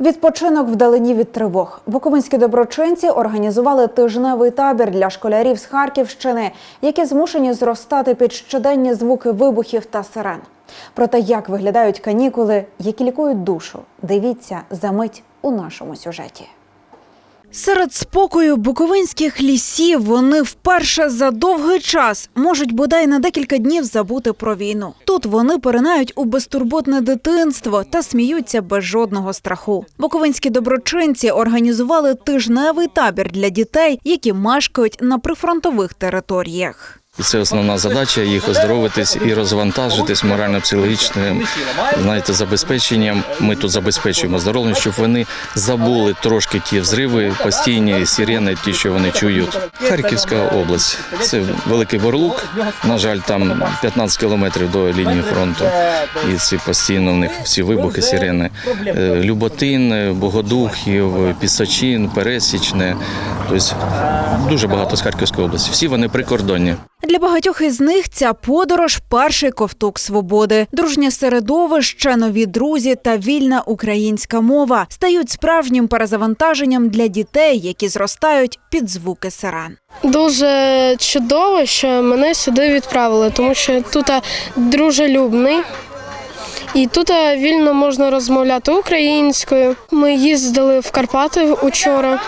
Відпочинок вдалині від тривог. Буковинські доброчинці організували тижневий табір для школярів з Харківщини, які змушені зростати під щоденні звуки вибухів та сирен. Про те, як виглядають канікули, які лікують душу, дивіться за мить у нашому сюжеті. Серед спокою буковинських лісів вони вперше за довгий час можуть бодай на декілька днів забути про війну. Тут вони поринають у безтурботне дитинство та сміються без жодного страху. Буковинські доброчинці організували тижневий табір для дітей, які мешкають на прифронтових територіях. І це основна задача їх оздоровитись і розвантажитись морально-психологічним знаєте, забезпеченням. Ми тут забезпечуємо здоров'я, щоб вони забули трошки ті взриви, постійні сирени, ті, що вони чують. Харківська область це великий борлук. На жаль, там 15 кілометрів до лінії фронту. І ці постійно в них всі вибухи, сирени. Е, Люботин, Богодухів, Пісачин, Пересічне. Тобто дуже багато з Харківської області. Всі вони прикордонні. Для багатьох із них ця подорож перший ковток свободи. Дружнє середовище, нові друзі та вільна українська мова стають справжнім перезавантаженням для дітей, які зростають під звуки сирен. Дуже чудово, що мене сюди відправили, тому що тут дружелюбний. І тут вільно можна розмовляти українською. Ми їздили в Карпати учора.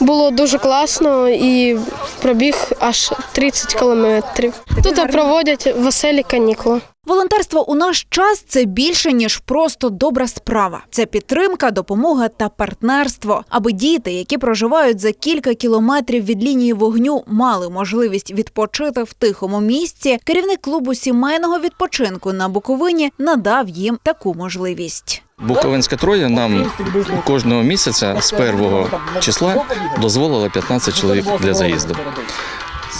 Було дуже класно і пробіг аж 30 кілометрів. Тут проводять веселі канікули. Волонтерство у наш час це більше ніж просто добра справа. Це підтримка, допомога та партнерство, аби діти, які проживають за кілька кілометрів від лінії вогню, мали можливість відпочити в тихому місці. Керівник клубу сімейного відпочинку на Буковині надав їм таку можливість. Буковинська троє нам кожного місяця з першого числа дозволила 15 чоловік для заїзду.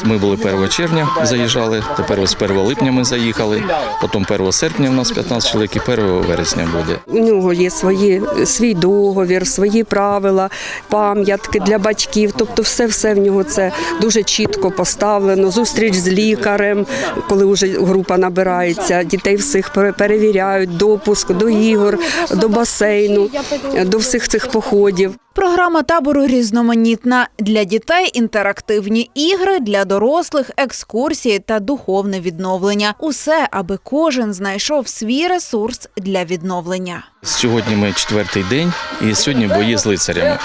Ми були 1 червня, заїжджали, тепер ось 1 липня ми заїхали, потім 1 серпня у нас 15 чоловік і 1 вересня буде. У нього є свої, свій договір, свої правила, пам'ятки для батьків. Тобто, все все в нього це дуже чітко поставлено. Зустріч з лікарем, коли вже група набирається. Дітей всіх пере- перевіряють, допуск до ігор, до басейну, до всіх цих походів. Програма табору різноманітна для дітей інтерактивні ігри, для дорослих екскурсії та духовне відновлення. Усе, аби кожен знайшов свій ресурс для відновлення. Сьогодні ми четвертий день, і сьогодні бої з лицарями.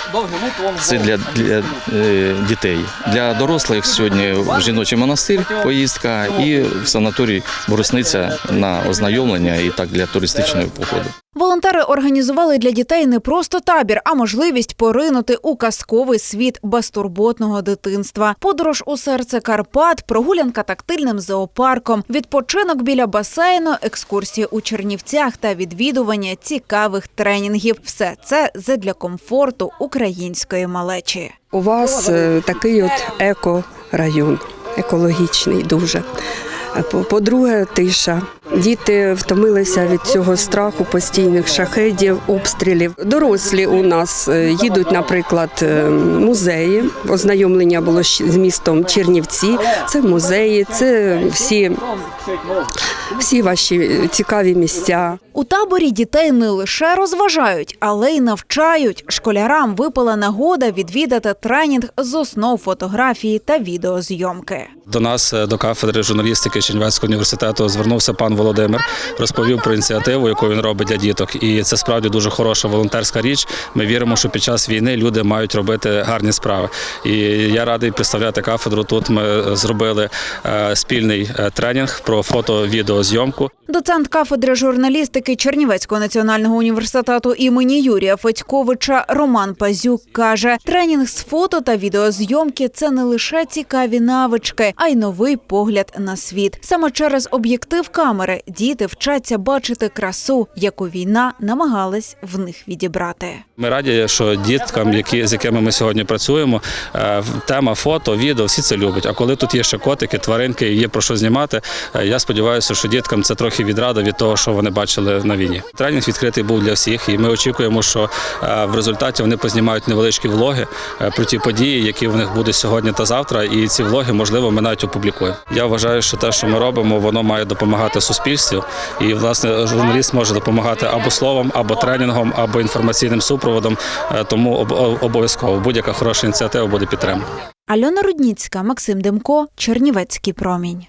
Це для, для е, дітей. Для дорослих сьогодні в жіночий монастир поїздка і в санаторій Борисниця на ознайомлення і так для туристичного походу. Волонтери організували для дітей не просто табір, а можливість поринути у казковий світ безтурботного дитинства. Подорож у серце Карпат, прогулянка тактильним зоопарком, відпочинок біля басейну, екскурсії у Чернівцях та відвідування цікавих тренінгів. Все це задля комфорту української малечі. У вас е, такий от еко-район, екологічний дуже. По-друге, тиша. Діти втомилися від цього страху постійних шахедів, обстрілів. Дорослі у нас е, їдуть, наприклад, е, музеї. Ознайомлення було з містом Чернівці. Це музеї, це всі, всі ваші цікаві місця. У таборі дітей не лише розважають, але й навчають. Школярам випала нагода відвідати тренінг з основ фотографії та відеозйомки. До нас е, до кафедри журналістики Чернівецького університету звернувся пан Володимир, розповів про ініціативу, яку він робить для діток. І це справді дуже хороша волонтерська річ. Ми віримо, що під час війни люди мають робити гарні справи. І я радий представляти кафедру. Тут ми зробили е, спільний е, тренінг про фото-відеозйомку. Доцент кафедри журналістики Чернівецького національного університету імені Юрія Федьковича Роман Пазюк каже: тренінг з фото та відеозйомки це не лише цікаві навички, а й новий погляд на світ. Саме через об'єктив камери діти вчаться бачити красу, яку війна намагалась в них відібрати. Ми раді, що діткам, які з якими ми сьогодні працюємо, е, тема фото, відео, всі це люблять. А коли тут є ще котики, тваринки, є про що знімати, е, я сподіваюся, що діткам це трохи відрада від того, що вони бачили на війні. Тренінг відкритий був для всіх, і ми очікуємо, що е, в результаті вони познімають невеличкі влоги про ті події, які в них будуть сьогодні та завтра. І ці влоги, можливо, ми навіть опублікуємо. Я вважаю, що те, що ми робимо, воно має допомагати суспільству. І власне журналіст може допомагати або словом, або тренінгом, або інформаційним супроводом. Е, Тому обов'язково будь-яка хороша ініціатива буде підтримана. Альона Рудніцька, Максим Демко, Чернівецький промінь.